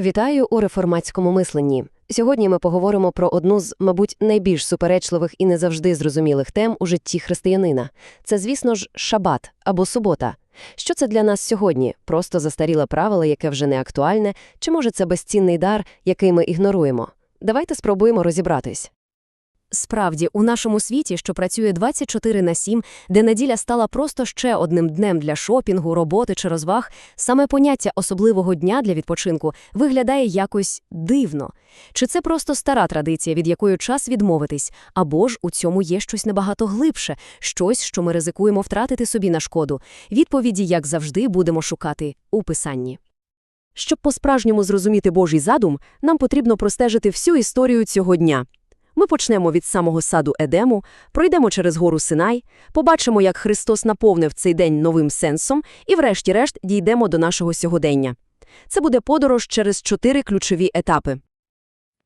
Вітаю у реформатському мисленні. Сьогодні ми поговоримо про одну з, мабуть, найбільш суперечливих і не завжди зрозумілих тем у житті християнина. Це, звісно ж, шабат або субота. Що це для нас сьогодні? Просто застаріле правило, яке вже не актуальне, чи може це безцінний дар, який ми ігноруємо? Давайте спробуємо розібратись. Справді, у нашому світі, що працює 24 на 7, де неділя стала просто ще одним днем для шопінгу, роботи чи розваг, саме поняття особливого дня для відпочинку виглядає якось дивно. Чи це просто стара традиція, від якої час відмовитись, або ж у цьому є щось набагато глибше, щось, що ми ризикуємо втратити собі на шкоду? Відповіді, як завжди, будемо шукати у писанні. Щоб по-справжньому зрозуміти Божий задум, нам потрібно простежити всю історію цього дня. Ми почнемо від самого саду Едему, пройдемо через гору Синай, побачимо, як Христос наповнив цей день новим сенсом, і врешті-решт дійдемо до нашого сьогодення. Це буде подорож через чотири ключові етапи.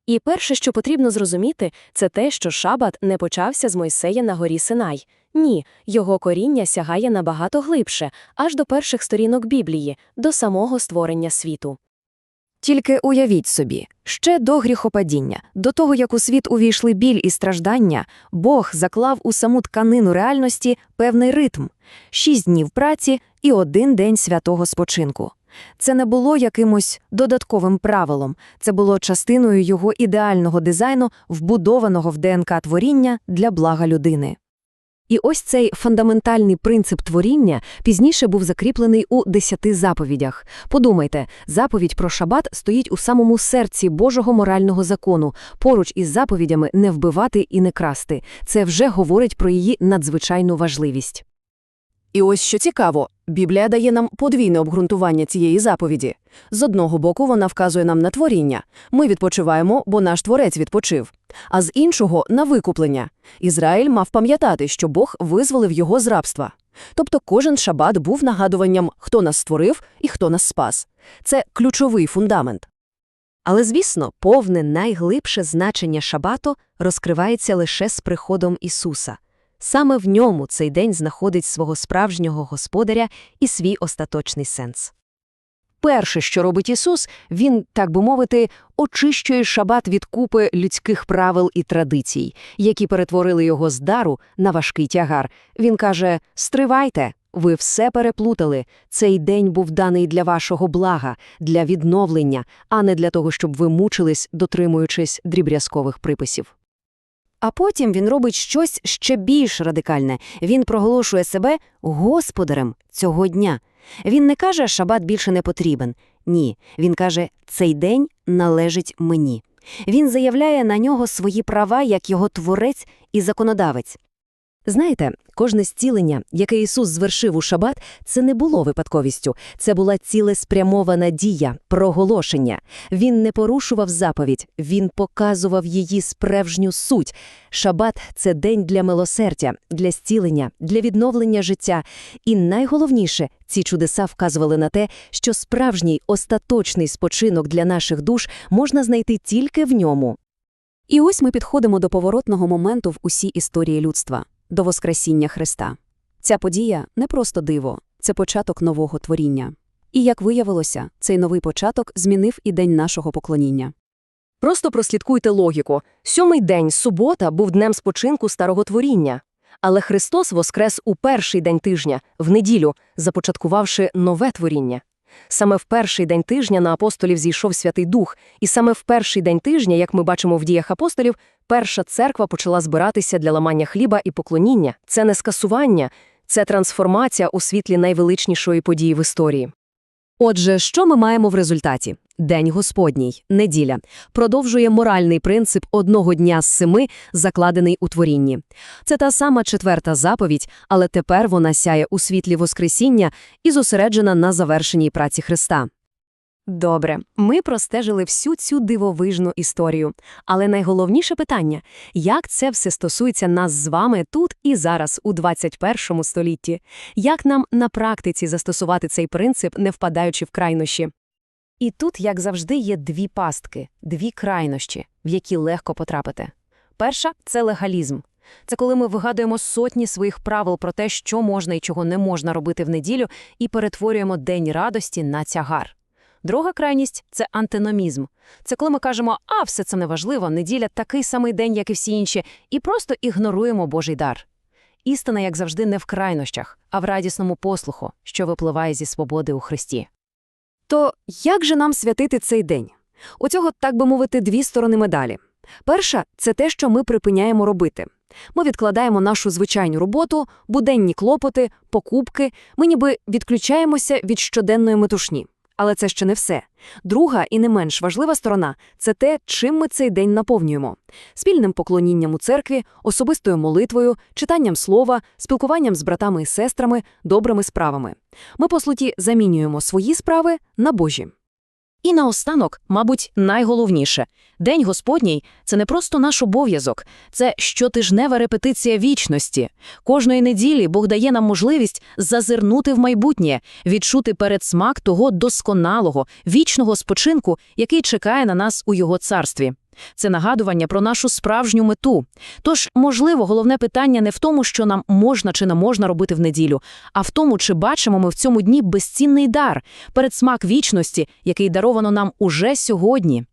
І перше, що потрібно зрозуміти, це те, що шабат не почався з Мойсея на горі Синай. Ні, його коріння сягає набагато глибше, аж до перших сторінок Біблії, до самого створення світу. Тільки уявіть собі, ще до гріхопадіння, до того, як у світ увійшли біль і страждання, Бог заклав у саму тканину реальності певний ритм – шість днів праці і один день святого спочинку. Це не було якимось додатковим правилом, це було частиною його ідеального дизайну, вбудованого в ДНК творіння для блага людини. І ось цей фундаментальний принцип творіння пізніше був закріплений у десяти заповідях. Подумайте, заповідь про шабат стоїть у самому серці Божого морального закону, поруч із заповідями не вбивати і не красти. Це вже говорить про її надзвичайну важливість. І ось що цікаво, Біблія дає нам подвійне обґрунтування цієї заповіді. З одного боку, вона вказує нам на творіння. Ми відпочиваємо, бо наш творець відпочив. А з іншого на викуплення. Ізраїль мав пам'ятати, що Бог визволив його з рабства. Тобто кожен шабат був нагадуванням, хто нас створив і хто нас спас. Це ключовий фундамент. Але, звісно, повне найглибше значення шабату розкривається лише з приходом Ісуса. Саме в ньому цей день знаходить свого справжнього господаря і свій остаточний сенс. Перше, що робить Ісус, він, так би мовити, очищує шабат від купи людських правил і традицій, які перетворили його з дару на важкий тягар. Він каже: Стривайте, ви все переплутали. Цей день був даний для вашого блага, для відновлення, а не для того, щоб ви мучились, дотримуючись дріб'язкових приписів. А потім він робить щось ще більш радикальне. Він проголошує себе господарем цього дня. Він не каже, шабат більше не потрібен. Ні, він каже, цей день належить мені. Він заявляє на нього свої права як його творець і законодавець. Знаєте, кожне зцілення, яке Ісус звершив у шабат, це не було випадковістю, це була цілеспрямована дія, проголошення. Він не порушував заповідь, він показував її справжню суть. Шабат це день для милосердя, для зцілення, для відновлення життя. І найголовніше, ці чудеса вказували на те, що справжній остаточний спочинок для наших душ можна знайти тільки в ньому. І ось ми підходимо до поворотного моменту в усій історії людства до Воскресіння Христа. Ця подія не просто диво, це початок нового творіння. І, як виявилося, цей новий початок змінив і день нашого поклоніння. Просто прослідкуйте логіку. Сьомий день, субота, був днем спочинку старого творіння. Але Христос воскрес у перший день тижня, в неділю, започаткувавши нове творіння. Саме в перший день тижня на апостолів зійшов Святий Дух, і саме в перший день тижня, як ми бачимо в діях апостолів, перша церква почала збиратися для ламання хліба і поклоніння. Це не скасування, це трансформація у світлі найвеличнішої події в історії. Отже, що ми маємо в результаті? День Господній, неділя, продовжує моральний принцип одного дня з семи, закладений у творінні. Це та сама четверта заповідь, але тепер вона сяє у світлі Воскресіння і зосереджена на завершеній праці Христа. Добре, ми простежили всю цю дивовижну історію. Але найголовніше питання – як це все стосується нас з вами тут і зараз, у 21 столітті? Як нам на практиці застосувати цей принцип, не впадаючи в крайнощі? І тут, як завжди, є дві пастки, дві крайнощі, в які легко потрапити. Перша – це легалізм. Це коли ми вигадуємо сотні своїх правил про те, що можна і чого не можна робити в неділю, і перетворюємо День радості на тягар. Друга крайність – це антиномізм. Це коли ми кажемо, а, все це неважливо, неділя такий самий день, як і всі інші, і просто ігноруємо Божий дар. Істина, як завжди, не в крайнощах, а в радісному послуху, що випливає зі свободи у Христі. То як же нам святити цей день? У цього, так би мовити, дві сторони медалі. Перша – це те, що ми припиняємо робити. Ми відкладаємо нашу звичайну роботу, буденні клопоти, покупки, ми ніби відключаємося від щоденної метушні. Але це ще не все. Друга і не менш важлива сторона – це те, чим ми цей день наповнюємо. Спільним поклонінням у церкві, особистою молитвою, читанням слова, спілкуванням з братами і сестрами, добрими справами. Ми, по суті, замінюємо свої справи на Божі. І наостанок, мабуть, найголовніше – День Господній – це не просто наш обов'язок, це щотижнева репетиція вічності. Кожної неділі Бог дає нам можливість зазирнути в майбутнє, відчути передсмак того досконалого, вічного спочинку, який чекає на нас у Його царстві. Це нагадування про нашу справжню мету. Тож, можливо, головне питання не в тому, що нам можна чи не можна робити в неділю, а в тому, чи бачимо ми в цьому дні безцінний дар, передсмак вічності, який даровано нам уже сьогодні.